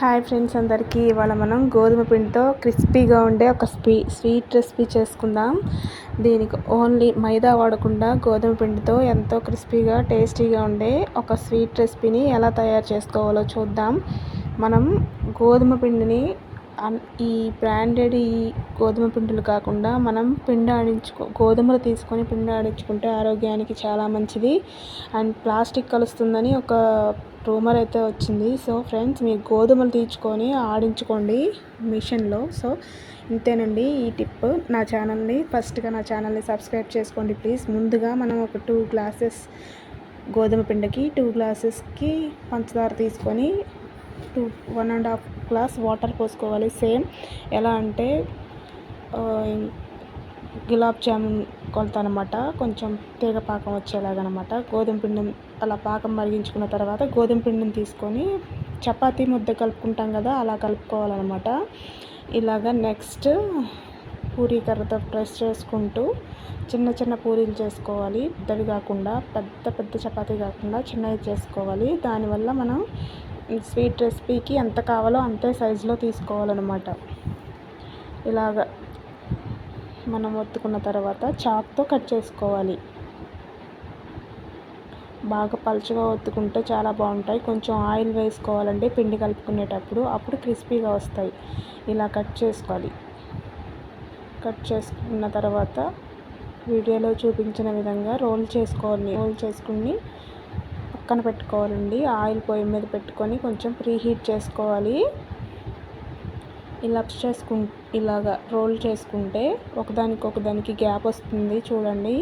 Hi friends అందరికీ ఇవాళ మనం గోధుమ పిండితో క్రిస్పీగా ఉండే ఒక స్వీ స్వీట్ రెసిపీ చేసుకుందాం. దీనికి ఓన్లీ మైదా వాడకుండా గోధుమ పిండితో ఎంతో క్రిస్పీగా టేస్టీగా ఉండే ఒక స్వీట్ రెసిపీని ఎలా తయారు చేసుకోవాలో చూద్దాం. మనం గోధుమ పిండిని ఈ బ్రాండెడ్ ఈ గోధుమ పిండిలు కాకుండా మనం పిండి ఆడించుకో గోధుమలు తీసుకొని పిండి ఆడించుకుంటే ఆరోగ్యానికి చాలా మంచిది. అండ్ ప్లాస్టిక్ కలుస్తుందని ఒక రూమర్ అయితే వచ్చింది. సో ఫ్రెండ్స్ మీరు గోధుమలు తీర్చుకొని ఆడించుకోండి మిషన్లో. సో ఇంతేనండి ఈ టిప్ నా ఛానల్ని. ఫస్ట్గా నా ఛానల్ని సబ్స్క్రైబ్ చేసుకోండి ప్లీజ్. ముందుగా మనం ఒక టూ గ్లాసెస్ గోధుమ పిండికి టూ గ్లాసెస్కి పంచదార తీసుకొని two one and half glass water పోసుకోవాలి. సేమ్ ఎలా అంటే గులాబ్ జామున్ కొలత అనమాట కొంచెం తీగ పాకం వచ్చేలాగనమాట. గోధుమ పిండిని అలా పాకం మరిగించుకున్న తర్వాత గోధుమ పిండిని తీసుకొని చపాతీ ముద్ద కలుపుకుంటాం కదా అలా కలుపుకోవాలన్నమాట ఇలాగ నెక్స్ట్ పూరీ కర్రతో ప్రెస్ చేసుకుంటూ చిన్న చిన్న పూరీలు చేసుకోవాలి. పెద్దవి కాకుండా పెద్ద పెద్ద చపాతీ కాకుండా చిన్నవి చేసుకోవాలి. దానివల్ల మనం స్వీట్ రెసిపీకి ఎంత కావాలో అంతే సైజులో తీసుకోవాలన్నమాట. ఇలాగ మనం ఒత్తుకున్న తర్వాత చాక్తో కట్ చేసుకోవాలి. బాగా పలుచగా ఒత్తుకుంటే చాలా బాగుంటాయి. కొంచెం ఆయిల్ వేసుకోవాలండి పిండి కలుపుకునేటప్పుడు. అప్పుడు క్రిస్పీగా వస్తాయి. ఇలా కట్ చేసుకోవాలి. కట్ చేసుకున్న తర్వాత వీడియోలో చూపించిన విధంగా రోల్ చేసుకోవాలి. రోల్ చేసుకుని పక్కన పెట్టుకోవాలండి. ఆయిల్ పొయ్యి మీద పెట్టుకొని కొంచెం ప్రీ హీట్ చేసుకోవాలి. ఇలా చేసుకు ఇలాగా రోల్ చేసుకుంటే ఒకదానికి ఒకదానికి గ్యాప్ వస్తుంది. చూడండి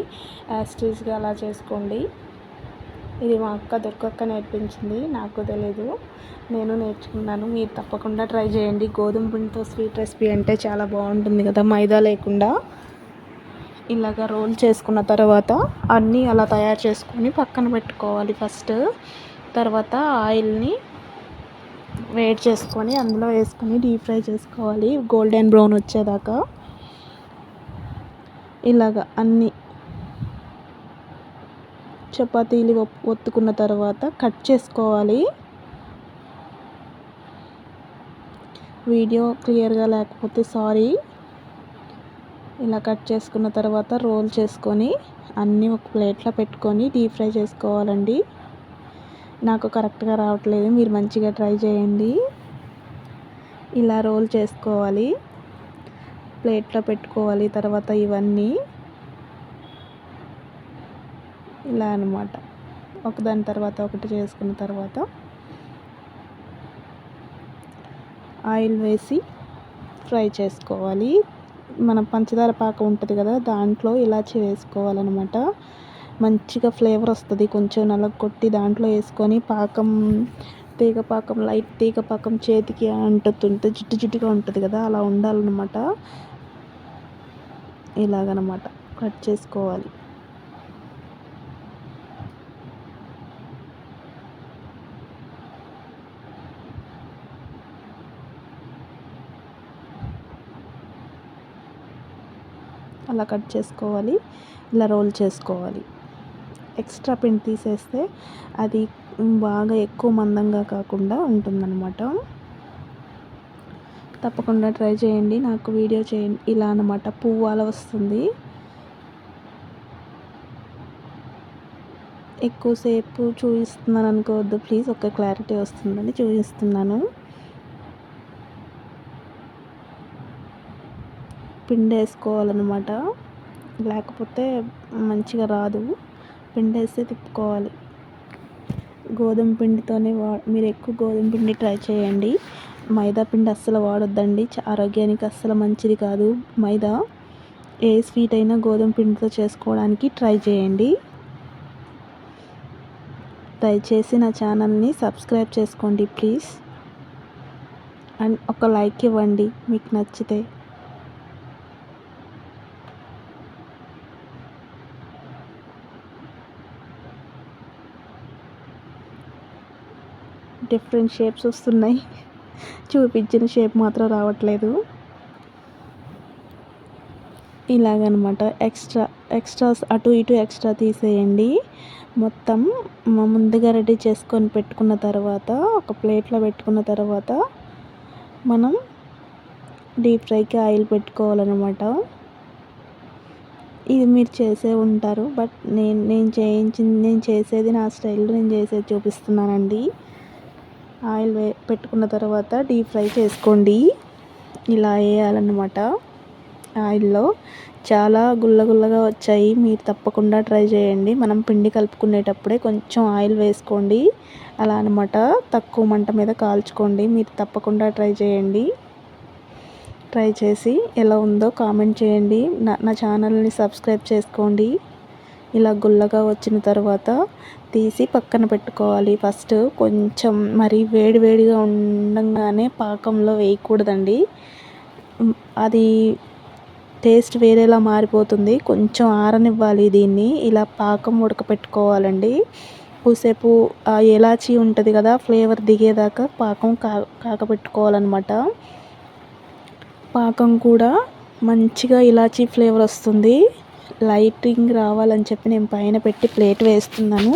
యాస్టీస్గా అలా చేసుకోండి. ఇది మా అక్క దొరకక్క నేర్పించింది. నాకు తెలీదు. నేను నేర్చుకున్నాను. మీరు తప్పకుండా ట్రై చేయండి. గోధుమ పిండితో స్వీట్ రెసిపీ అంటే చాలా బాగుంటుంది కదా మైదా లేకుండా. ఇలాగ రోల్ చేసుకున్న తర్వాత అన్నీ అలా తయారు చేసుకొని పక్కన పెట్టుకోవాలి ఫస్ట్. తర్వాత ఆయిల్ని వేడి చేసుకొని అందులో వేసుకొని డీప్ ఫ్రై చేసుకోవాలి. గోల్డెన్ బ్రౌన్ వచ్చేదాకా. ఇలాగ అన్నీ చపాతీలు ఒత్తుకున్న తర్వాత కట్ చేసుకోవాలి. వీడియో క్లియర్గా లేకపోతే సారీ. ఇలా కట్ చేసుకున్న తర్వాత రోల్ చేసుకొని అన్నీ ఒక ప్లేట్లో పెట్టుకొని డీప్ ఫ్రై చేసుకోవాలండి. నాకు కరెక్ట్గా రావట్లేదు మీరు మంచిగా ట్రై చేయండి. ఇలా రోల్ చేసుకోవాలి. ప్లేట్లో పెట్టుకోవాలి తర్వాత ఇవన్నీ. ఇలా అనమాట ఒకదాని తర్వాత ఒకటి చేసుకున్న తర్వాత ఆయిల్ వేసి ఫ్రై చేసుకోవాలి. మన పంచదార పాక ఉంటుంది కదా దాంట్లో ఇలాచి వేసుకోవాలన్నమాట. మంచిగా ఫ్లేవర్ వస్తుంది కొంచెం నలగొట్టి దాంట్లో వేసుకొని పాకం తీగ పాకం లైట్ తీగ పాకం చేతికి అంటుతుంటే జిట్టు జిట్టుగా ఉంటుంది కదా అలా ఉండాలన్నమాట. ఇలాగనమాట కట్ చేసుకోవాలి. అలా కట్ చేసుకోవాలి. ఇలా రోల్ చేసుకోవాలి. ఎక్స్ట్రా పిండి తీసేస్తే అది బాగా ఎక్కువ మందంగా కాకుండా ఉంటుందన్నమాట. తప్పకుండా ట్రై చేయండి. నాకు వీడియో చేయండి. ఇలా అనమాట పువ్వు అలా వస్తుంది. ఎక్కువసేపు చూపిస్తున్నాను అనుకోవద్దు ప్లీజ్ ఒక క్లారిటీ వస్తుందని చూపిస్తున్నాను. పిండి వేసుకోవాలన్నమాట లేకపోతే మంచిగా రాదు. పిండి వేస్తే తిప్పుకోవాలి. గోధుమ పిండితోనే వా మీరు ఎక్కువ గోధుమ పిండి ట్రై చేయండి. మైదా పిండి అస్సలు వాడొద్దండి. ఆరోగ్యానికి అస్సలు మంచిది కాదు. మైదా ఏ స్వీట్ అయినా గోధుమ పిండితో చేసుకోవడానికి ట్రై చేయండి. దయచేసి నా ఛానల్ని సబ్స్క్రైబ్ చేసుకోండి ప్లీజ్. అండ్ ఒక లైక్ ఇవ్వండి. మీకు నచ్చితే. డిఫరెంట్ షేప్స్ వస్తున్నాయి. చూపించిన షేప్ మాత్రం రావట్లేదు. ఇలాగనమాట. ఎక్స్ట్రా ఎక్స్ట్రాస్ అటు ఇటు ఎక్స్ట్రా తీసేయండి. మొత్తం ముందుగా రెడీ చేసుకొని పెట్టుకున్న తర్వాత ఒక ప్లేట్లో పెట్టుకున్న తర్వాత మనం డీప్ ఫ్రైకి ఆయిల్ పెట్టుకోవాలన్నమాట ఇది మీరు చేసే ఉంటారు బట్ నేను నేను చేయించింది నేను చేసేది నా స్టైల్లో నేను చేసేది చూపిస్తున్నానండి. ఆయిల్ వే పెట్టుకున్న తర్వాత డీప్ ఫ్రై చేసుకోండి. ఇలా వేయాలన్నమాట ఆయిల్లో. చాలా గుల్ల గుల్లగా వచ్చాయి. మీరు తప్పకుండా ట్రై చేయండి. మనం పిండి కలుపుకునేటప్పుడే కొంచెం ఆయిల్ వేసుకోండి. అలా అనమాట తక్కువ మంట మీద కాల్చుకోండి. మీరు తప్పకుండా ట్రై చేయండి. ట్రై చేసి ఎలా ఉందో కామెంట్ చేయండి. నా నా ఛానల్ని సబ్స్క్రైబ్ చేసుకోండి. ఇలా గుల్లగా వచ్చిన తర్వాత తీసి పక్కన పెట్టుకోవాలి. ఫస్ట్ కొంచెం మరి వేడివేడిగా ఉండగానే పాకంలో వేయకూడదండి. అది టేస్ట్ వేరేలా మారిపోతుంది. కొంచెం ఆరనివ్వాలి దీన్ని. ఇలా పాకం ఉడకపెట్టుకోవాలండి. కొద్దిసేపు ఆ ఎలాచి ఉంటుంది కదా ఫ్లేవర్ దిగేదాకా పాకం కా కాకపెట్టుకోవాలన్నమాట. పాకం కూడా మంచిగా ఇలాచీ ఫ్లేవర్ వస్తుంది. లైటింగ్ రావాలని చెప్పి నేను పైన పెట్టి ప్లేట్ వేస్తున్నాను.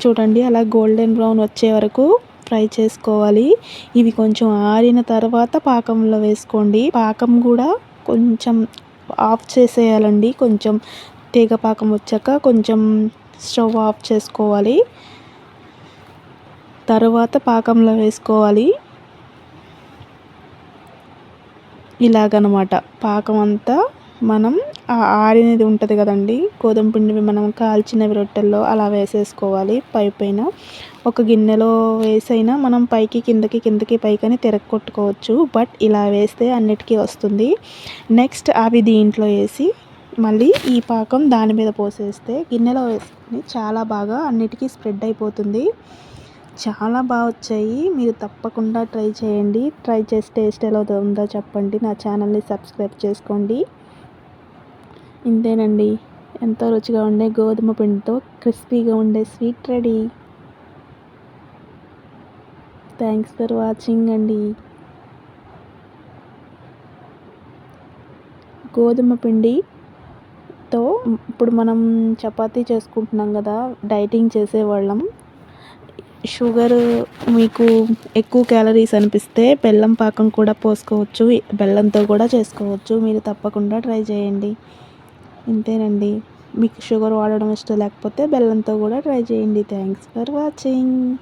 చూడండి అలా గోల్డెన్ బ్రౌన్ వచ్చే వరకు ఫ్రై చేసుకోవాలి. ఇవి కొంచెం ఆరిన తర్వాత పాకంలో వేసుకోండి. పాకం కూడా కొంచెం ఆఫ్ చేసేయాలండి. కొంచెం తీగ పాకం వచ్చాక కొంచెం స్టవ్ ఆఫ్ చేసుకోవాలి. తర్వాత పాకంలో వేసుకోవాలి. ఇలాగనమాట. పాకం అంతా మనం ఆరినది ఉంటుంది కదండి. గోధుమ పిండిని మనం కాల్చినవి రొట్టెల్లో అలా వేసేసుకోవాలి పై పైన. ఒక గిన్నెలో వేసైనా మనం పైకి కిందకి కిందకి పైకని తిరగొట్టుకోవచ్చు బట్ ఇలా వేస్తే అన్నిటికీ వస్తుంది. నెక్స్ట్ అవి దీంట్లో వేసి మళ్ళీ ఈ పాకం దాని మీద పోసేస్తే గిన్నెలో వేసుకొని చాలా బాగా అన్నిటికీ స్ప్రెడ్ అయిపోతుంది. చాలా బాగా వచ్చాయి. మీరు తప్పకుండా ట్రై చేయండి. ట్రై చేసి టేస్ట్ ఎలా ఉందో చెప్పండి. నా ఛానల్ని సబ్స్క్రైబ్ చేసుకోండి. ఇంతేనండి. ఎంతో రుచిగా ఉండే గోధుమ పిండితో క్రిస్పీగా ఉండే sweet ready. Thanks for watching అండి. గోధుమ పిండితో ఇప్పుడు మనం చపాతీ చేసుకుంటున్నాం కదా డైటింగ్ చేసేవాళ్ళం. షుగర్ మీకు ఎక్కువ క్యాలరీస్ అనిపిస్తే బెల్లం పాకం కూడా పోసుకోవచ్చు బెల్లంతో కూడా చేసుకోవచ్చు. మీరు తప్పకుండా ట్రై చేయండి. ఇంతేనండి. మీకు షుగర్ వాడడం ఇష్టం లేకపోతే బెల్లంతో కూడా ట్రై చేయండి. Thanks for watching.